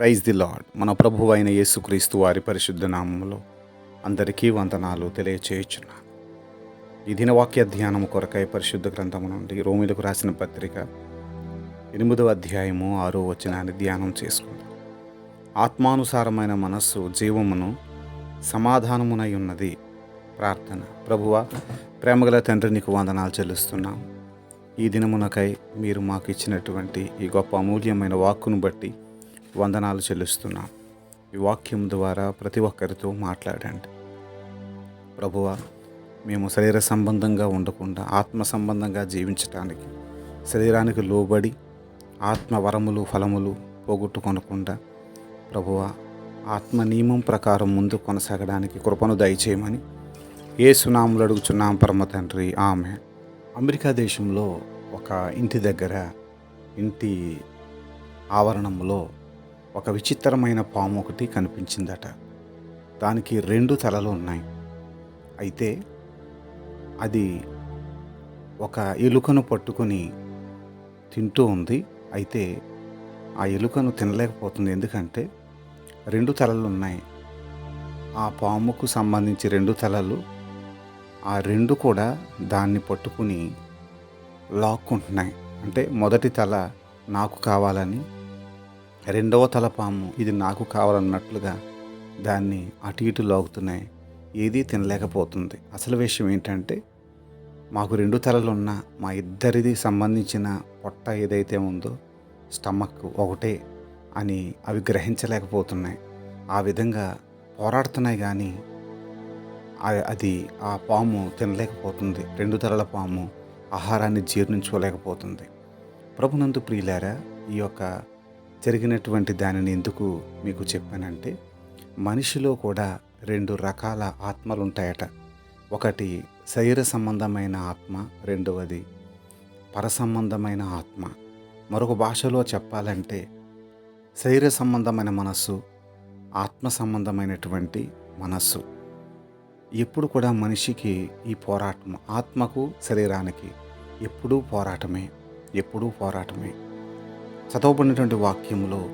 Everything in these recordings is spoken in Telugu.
ప్రైజ్ ది లార్డ్ మన ప్రభు అయిన యేసుక్రీస్తు వారి పరిశుద్ధ నామములో అందరికీ వందనాలు తెలియచేయుచున్నాను ఈ దినవాక్య ధ్యానము కొరకై పరిశుద్ధ గ్రంథము నుండి రోమిలకు రాసిన పత్రిక ఎనిమిదవ అధ్యాయము ఆరో వచనాన్ని ధ్యానం చేసుకుందాం. ఆత్మానుసారమైన మనస్సు జీవమును సమాధానమునై ఉన్నది ప్రార్థన. ప్రభువ ప్రేమగల తండ్రి నీకు వందనాలు చెల్లిస్తున్నాం. ఈ దినమునకై మీరు మాకు ఇచ్చినటువంటి ఈ గొప్ప అమూల్యమైన వాక్కును బట్టి వందనాలు చెల్లిస్తున్నాం. ఈ వాక్యం ద్వారా ప్రతి ఒక్కరితో మాట్లాడండి. ప్రభువ మేము శరీర సంబంధంగా ఉండకుండా ఆత్మ సంబంధంగా జీవించటానికి శరీరానికి లోబడి ఆత్మ వరములు ఫలములు పోగొట్టుకొనకుండా ప్రభువ ఆత్మ నియమం ప్రకారం ముందు కొనసాగడానికి కృపను దయచేయమని ఏ సునాములు అడుగుచున్నాం. పరమ తండ్రి ఆమె అమెరికా దేశంలో ఒక ఇంటి దగ్గర ఇంటి ఆవరణంలో ఒక విచిత్రమైన పాము ఒకటి కనిపించిందట. దానికి రెండు తలలు ఉన్నాయి. అయితే అది ఒక ఎలుకను పట్టుకొని తింటూ ఉంది. అయితే ఆ ఎలుకను తినలేకపోతుంది. ఎందుకంటే రెండు తలలు ఉన్నాయి. ఆ పాముకు సంబంధించి రెండు తలలు ఆ రెండు కూడా దాన్ని పట్టుకుని లాక్కుంటున్నాయి. అంటే మొదటి తల నాకు కావాలని రెండవ తల పాము ఇది నాకు కావాలన్నట్లుగా దాన్ని అటు ఇటు లాగుతున్నాయి. ఏదీ తినలేకపోతుంది. అసలు విషయం ఏంటంటే మాకు రెండు తలలు ఉన్న మా ఇద్దరిది సంబంధించిన పొట్ట ఏదైతే ఉందో స్టమక్ ఒకటే అని అవి గ్రహించలేకపోతున్నాయి. ఆ విధంగా పోరాడుతున్నాయి కానీ అది ఆ పాము తినలేకపోతుంది. రెండు తలల పాము ఆహారాన్ని జీర్ణించుకోలేకపోతుంది. ప్రభునందు ప్రియులారా ఈ యొక్క జరిగినటువంటి దానిని ఎందుకు మీకు చెప్పానంటే మనిషిలో కూడా రెండు రకాల ఆత్మలు ఉంటాయట ఒకటి శరీర సంబంధమైన ఆత్మ రెండవది పరసంబంధమైన ఆత్మ. మరొక భాషలో చెప్పాలంటే శరీర సంబంధమైన మనస్సు ఆత్మ సంబంధమైనటువంటి మనస్సు. ఎప్పుడు కూడా మనిషికి ఈ పోరాటం ఆత్మకు శరీరానికి ఎప్పుడూ పోరాటమే ఎప్పుడూ పోరాటమే. చదవబడినటువంటి వాక్యంలో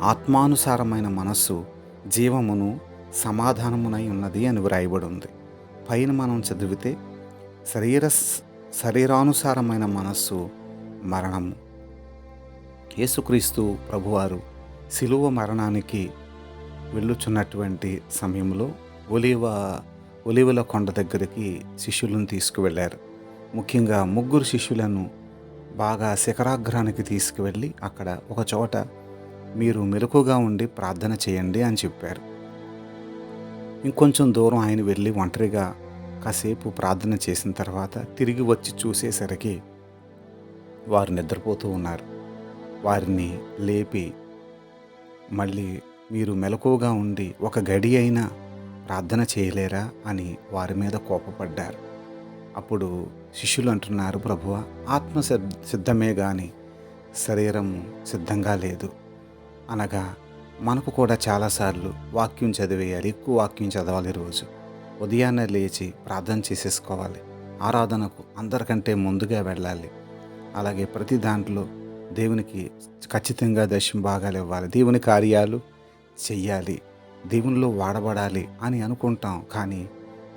ఆత్మానుసారమైన మనస్సు జీవమును సమాధానమునై ఉన్నది అని వ్రాయబడి ఉంది పైన మనం చదివితే శరీర శరీరానుసారమైన మనస్సు మరణము. యేసుక్రీస్తు ప్రభువారు శిలువ మరణానికి వెళ్ళుచున్నటువంటి సమయంలో ఒలివ ఒలివల కొండ దగ్గరికి శిష్యులను తీసుకువెళ్ళారు. ముఖ్యంగా ముగ్గురు శిష్యులను బాగా శిఖరాగ్రానికి తీసుకువెళ్ళి అక్కడ ఒక చోట మీరు మెలకుగా ఉండి ప్రార్థన చేయండి అని చెప్పారు. ఇంకొంచెం దూరం ఆయన వెళ్ళి ఒంటరిగా కాసేపు ప్రార్థన చేసిన తర్వాత తిరిగి వచ్చి చూసేసరికి వారు నిద్రపోతూ ఉన్నారు. వారిని లేపి మళ్ళీ మీరు మెలకువగా ఉండి ఒక గడి అయినా ప్రార్థన చేయలేరా అని వారి మీద కోపపడ్డారు. అప్పుడు శిష్యులు అంటున్నారు ప్రభువ ఆత్మ సిద్ధమే కానీ శరీరం సిద్ధంగా లేదు. అనగా మనకు కూడా చాలాసార్లు వాక్యం చదివేయాలి ఎక్కువ వాక్యం చదవాలి రోజు. ఉదయాన్నే లేచి ప్రార్థన చేసేసుకోవాలి. ఆరాధనకు అందరికంటే ముందుగా వెళ్ళాలి. అలాగే ప్రతి దాంట్లో దేవునికి ఖచ్చితంగా దర్శనం భాగాలు ఇవ్వాలి. దేవుని కార్యాలు చెయ్యాలి. దేవునిలో వాడబడాలి అని అనుకుంటాం. కానీ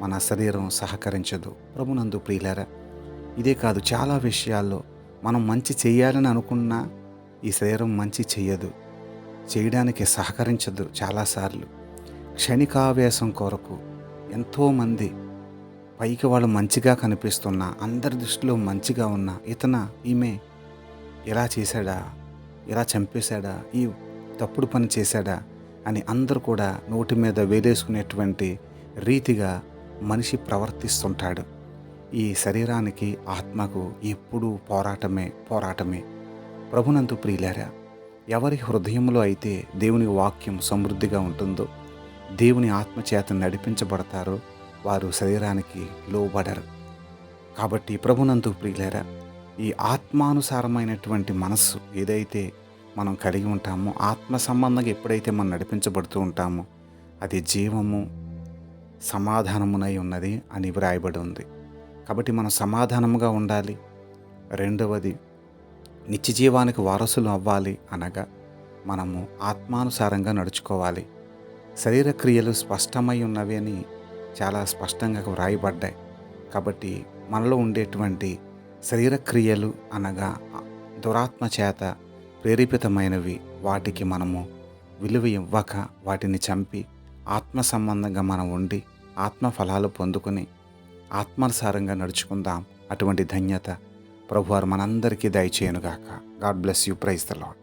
మన శరీరం సహకరించదు. ప్రభునందు ప్రియులారా ఇదే కాదు చాలా విషయాల్లో మనం మంచి చేయాలని అనుకున్నా ఈ శరీరం మంచి చెయ్యదు. చేయడానికి సహకరించదు చాలాసార్లు. క్షణికావేశం కొరకు ఎంతోమంది పైకి వాళ్ళు మంచిగా కనిపిస్తున్నా అందరి దృష్టిలో మంచిగా ఉన్న ఇతన ఈమె ఇలా చేశాడా ఇలా చంపేశాడా ఈ తప్పుడు పని చేశాడా అని అందరూ కూడా నోటి మీద వేలేసుకునేటువంటి రీతిగా మనిషి ప్రవర్తిస్తుంటాడు. ఈ శరీరానికి ఆత్మకు ఎప్పుడూ పోరాటమే పోరాటమే. ప్రభునందు ప్రియులారా ఎవరి హృదయంలో అయితే దేవుని వాక్యం సమృద్ధిగా ఉంటుందో దేవుని ఆత్మచేత నడిపించబడతారో వారు శరీరానికి లోబడరు. కాబట్టి ప్రభునందు ప్రియులారా ఈ ఆత్మానుసారమైనటువంటి మనస్సు ఏదైతే మనం కలిగి ఉంటామో ఆత్మ సంబంధంగా ఎప్పుడైతే మనం నడిపించబడుతూ ఉంటామో అది జీవము సమాధానమునై ఉన్నది అని వ్రాయబడి ఉంది. కాబట్టి మనం సమాధానముగా ఉండాలి. రెండవది నిత్య జీవానికి వారసులు అవ్వాలి అనగా మనము ఆత్మానుసారంగా నడుచుకోవాలి. శరీర క్రియలు స్పష్టమై ఉన్నవి అని చాలా స్పష్టంగా వ్రాయబడ్డాయి. కాబట్టి మనలో ఉండేటువంటి శరీర క్రియలు అనగా దురాత్మ చేత ప్రేరేపితమైనవి వాటికి మనము విలువ ఇవ్వక వాటిని చంపి ఆత్మ సంబంధంగా మనం ఉండి ఆత్మ ఫలాలు పొందుకుని ఆత్మానుసారంగా నడుచుకుందాం. అటువంటి ధన్యత ప్రభువారు మనందరికీ దయచేయనుగాక. God bless you. Praise the Lord